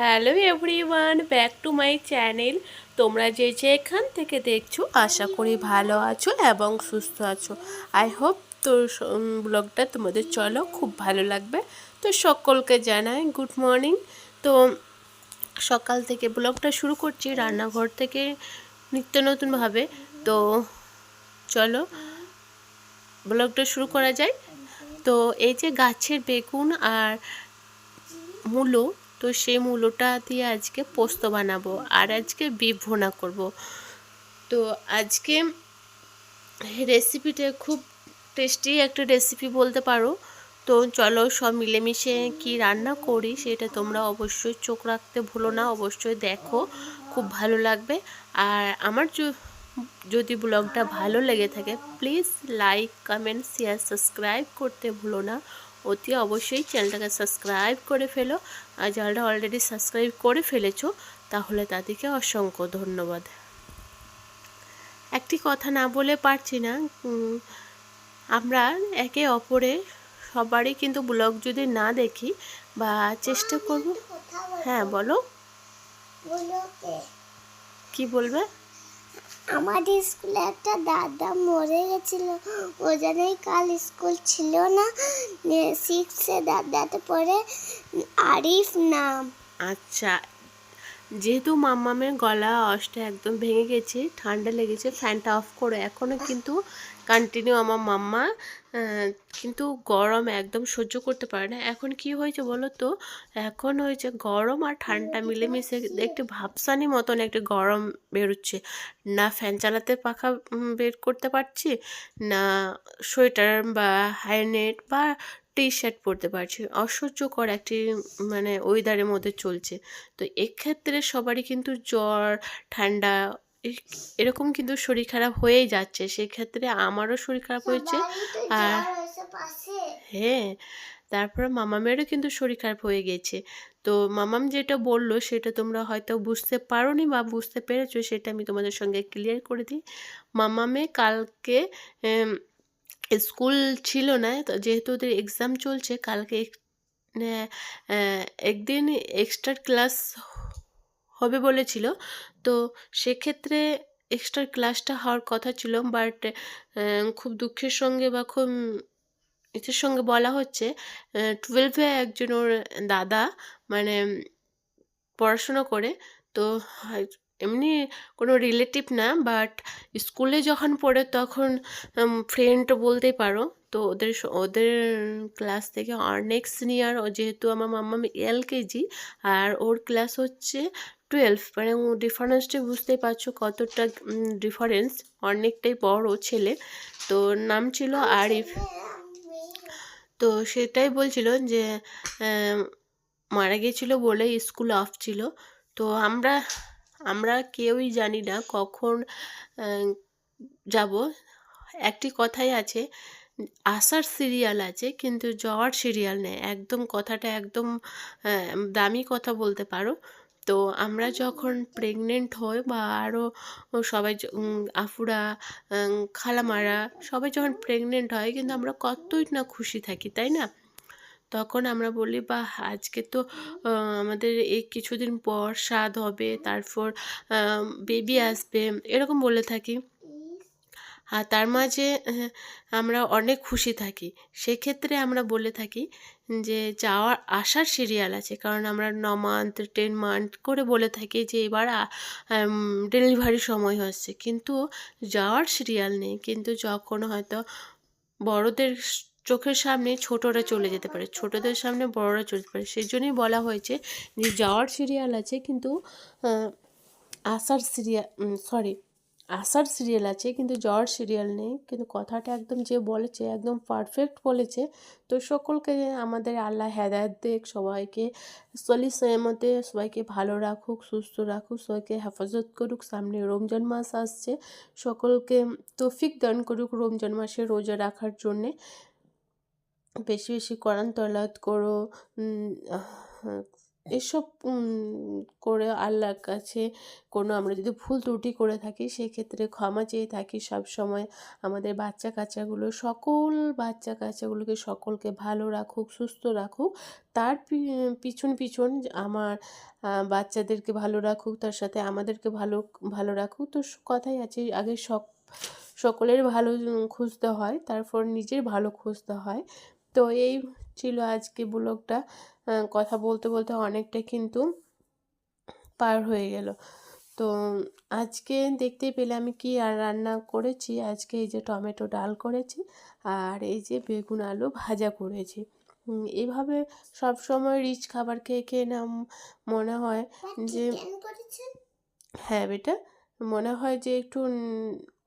Hello everyone, back to my channel. তোমরা যে যেখান থেকে দেখছ, আশা করি ভালো আছো এবং সুস্থ আছো। আই হোপ তোর ব্লগটা তোমাদের চলো, খুব ভালো লাগবে। তো সকলকে জানাই গুড মর্নিং। তো সকাল থেকে ব্লগটা শুরু করছি, রান্নাঘর থেকে নিত্য নতুনভাবে। তো চলো, ব্লগটা শুরু করা যায় তো এই যে গাছের বেগুন আর মূলো তো সেই মূলোটা দিয়ে আজকে পোস্ত বানাবো আর আজকে বিফ ভোনা করব। তো আজকে রেসিপিটা খুব টেস্টি একটা রেসিপি বলতে পারো। তো চলো সব মিলেমিশে কি রান্না করি সেটা তোমরা অবশ্যই চোখ রাখতে ভুলো না, অবশ্যই দেখো, খুব ভালো লাগবে। আর আমার যদি ব্লগটা ভালো লেগে থাকে please like comment share subscribe করতে ভুলো না। অতি অবশ্যই চ্যানেলটাকে সাবস্ক্রাইব করে ফেলো। আর যারা অলরেডি সাবস্ক্রাইব করে ফেলেছো তাহলে তাদেরকে অসংখ্য ধন্যবাদ। একটি কথা না বলে পারছি না। আমরা একে অপরে সবারই কিন্তু ব্লগ যদি না দেখি বা চেষ্টা করব। হ্যাঁ বলো। কি বলবে? আমাদের স্কুলে একটা দাদা মরে গেছিল। ও জন্যই কাল স্কুল ছিল না। সিক্সে দাদাতে পরে আরিফ নাম। আচ্ছা যেহেতু মাম্মামের গলা অসটা একদম ভেঙে গেছে, ঠান্ডা লেগেছে, ফ্যানটা অফ করে এখনও কিন্তু কন্টিনিউ আমার মাম্মা কিন্তু গরম একদম সহ্য করতে পারে না। এখন কি হয়েছে বলো তো? এখন হয়েছে গরম আর ঠান্ডা মিলেমিশে একটু ভাবসানি মতন একটু গরম বেরোচ্ছে। না ফ্যান চালাতে পাখা বের করতে পারছি, না সোয়েটার বা হাইনেট বা টি শার্ট পরতে পারছি। অসহ্যকর একটি মানে ওয়েদারের মধ্যে চলছে। তো এক্ষেত্রে সবারই কিন্তু জ্বর ঠান্ডা এরকম কিন্তু শরীর খারাপ হয়েই যাচ্ছে। সেক্ষেত্রে আমারও শরীর খারাপ হয়েছে। আর হ্যাঁ তারপরে মামামেরও কিন্তু শরীর খারাপ হয়ে গেছে। তো মামাম যেটা বলল সেটা তোমরা হয়তো বুঝতে পারোনি বা বুঝতে পেরেছ সেটা আমি তোমাদের সঙ্গে ক্লিয়ার করে দিই। মামামে কালকে স্কুল ছিল না, তো যেহেতু ওদের এক্সাম চলছে, কালকে একদিন এক্সট্রা ক্লাস হবে বলেছিল। তো সেক্ষেত্রে এক্সট্রা ক্লাসটা হওয়ার কথা ছিল বাট খুব দুঃখের সঙ্গে বা খুব ইসের সঙ্গে বলা হচ্ছে টুয়েলভে একজন ওর দাদা মানে পড়াশুনো করে, তো এমনি কোনো রিলেটিভ না বাট স্কুলে যখন পড়ে তখন ফ্রেন্ড বলতেই পারো। তো ওদের ওদের ক্লাস থেকে অনেক সিনিয়র যেহেতু আমার মাম্মা এল কেজি আর ওর ক্লাস হচ্ছে টুয়েলভ মানে ডিফারেন্সটা বুঝতেই পারছ কতটা ডিফারেন্স অনেকটাই বড় ছেলে। তো নাম ছিল আরিফ। তো সেটাই বলছিল যে মারা গিয়েছিল বলে স্কুল অফ ছিল। তো আমরা আমরা কেউই জানি না কখন যাব। একটি কথাই আছে, আসার সিরিয়াল আছে, কিন্তু যাওয়ার সিরিয়াল নেই। একদম কথাটা একদম দামি কথা বলতে পারো। তো আমরা যখন প্রেগনেন্ট হই বা আরও সবাই আফুরা খালামারা সবাই যখন প্রেগনেন্ট হয়, কিন্তু আমরা কতই না খুশি থাকি, তাই না? তখন আমরা বলি বা আজকে তো আমাদের এই কিছুদিন পর স্বাদ হবে, তারপর বেবি আসবে। এরকম বলে থাকি। আর তার মাঝে আমরা অনেক খুশি থাকি। সেক্ষেত্রে আমরা বলে থাকি যে, যাওয়ার আসার সিরিয়াল আছে। কারণ আমরা ন মান্থ টেন মান্থ করে বলে থাকি যে, এবার ডেলিভারি সময় হচ্ছে। কিন্তু যাওয়ার সিরিয়াল নেই। কিন্তু যখন হয়তো বড়দের চোখের সামনে ছোটরা চলে যেতে পারে, ছোটদের সামনে বড়রা চলতে পারে। সেই জন্যই বলা হয়েছে যে, যাওয়ার সিরিয়াল আছে কিন্তু আসার সিরিয়াল সরি আসার সিরিয়াল আছে কিন্তু যাওয়ার সিরিয়াল নেই। কিন্তু কথাটা একদম যে বলেছে, একদম পারফেক্ট বলেছে। তো সকলকে আমাদের আল্লাহ হেদায়ত দেখ, সবাইকে সলি সয়ামতে সবাইকে ভালো রাখুক, সুস্থ রাখুক, সবাইকে হেফাজত করুক। সামনে রমজান মাস আসছে, সকলকে তৌফিক দান করুক রমজান মাসে রোজা রাখার জন্যে। বেশি বেশি কোরআন তলাত করো এসব করে আল্লাহর কাছে কোনো আমরা যদি ভুল ত্রুটি করে থাকি, সেক্ষেত্রে ক্ষমা চেয়ে থাকি সব সময়। আমাদের বাচ্চা কাচ্চাগুলো, সকল বাচ্চা কাচ্চাগুলোকে সকলকে ভালো রাখুক, সুস্থ রাখুক। তার পিছন পিছন আমার বাচ্চাদেরকে ভালো রাখুক, তার সাথে আমাদেরকে ভালো ভালো রাখুক। তো কথাই আছে, আগে সক, সকলের ভালো খুঁজতে হয়, তারপর নিজের ভালো খুঁজতে হয়। তো এই ছিল আজকে ব্লগটা। কথা বলতে বলতে অনেকটা কিন্তু পার হয়ে গেল। তো আজকে দেখতেই পেলে আমি কি আর রান্না করেছি। আজকে এই যে টমেটো ডাল করেছি আর এই যে বেগুন আলু ভাজা করেছি। এভাবে সব সময় রিচ খাবার খেয়ে খেয়ে না মনে হয় যে হ্যাঁ বেটা। মনে হয় যে একটু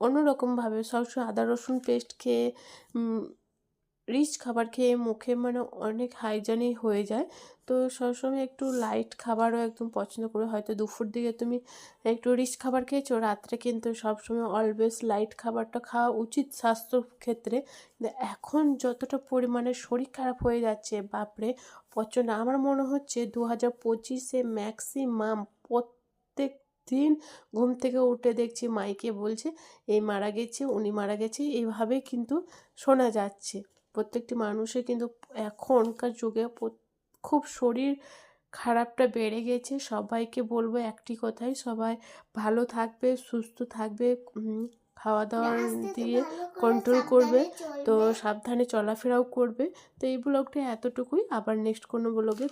অন্যরকমভাবে সবসময় আদা রসুন পেস্ট খেয়ে রিচ খাবার খেয়ে মুখে মানে অনেক হাইজানি হয়ে যায়। তো সবসময় একটু লাইট খাবারও একদম পছন্দ করে। হয়তো দুপুর দিকে তুমি একটু রিচ খাবার খেয়েছো, রাত্রে কিন্তু সবসময় অলওয়েজ লাইট খাবারটা খাওয়া উচিত স্বাস্থ্য ক্ষেত্রে এখন যতটা পরিমাণে শরীর খারাপ হয়ে যাচ্ছে, বাপরে! প্রচণ্ড আমার মনে হচ্ছে দু হাজার পঁচিশে ম্যাক্সিমাম প্রত্যেক দিন ঘুম থেকে উঠে দেখছি মাইকে বলছে, এই মারা গেছে, উনি মারা গেছে। এইভাবে কিন্তু শোনা যাচ্ছে। প্রত্যেকটি মানুষের কিন্তু এখনকার যুগে খুব শরীর খারাপটা বেড়ে গেছে। সবাইকে বলব একটি কথাই সবাই ভালো থাকবে সুস্থ থাকবে খাওয়া দাওয়া দিয়ে কন্ট্রোল করবে। তো সাবধানে চলাফেরাও করবে। তো এই ব্লগটা এতটুকুই। আবার নেক্সট কোনো ব্লগে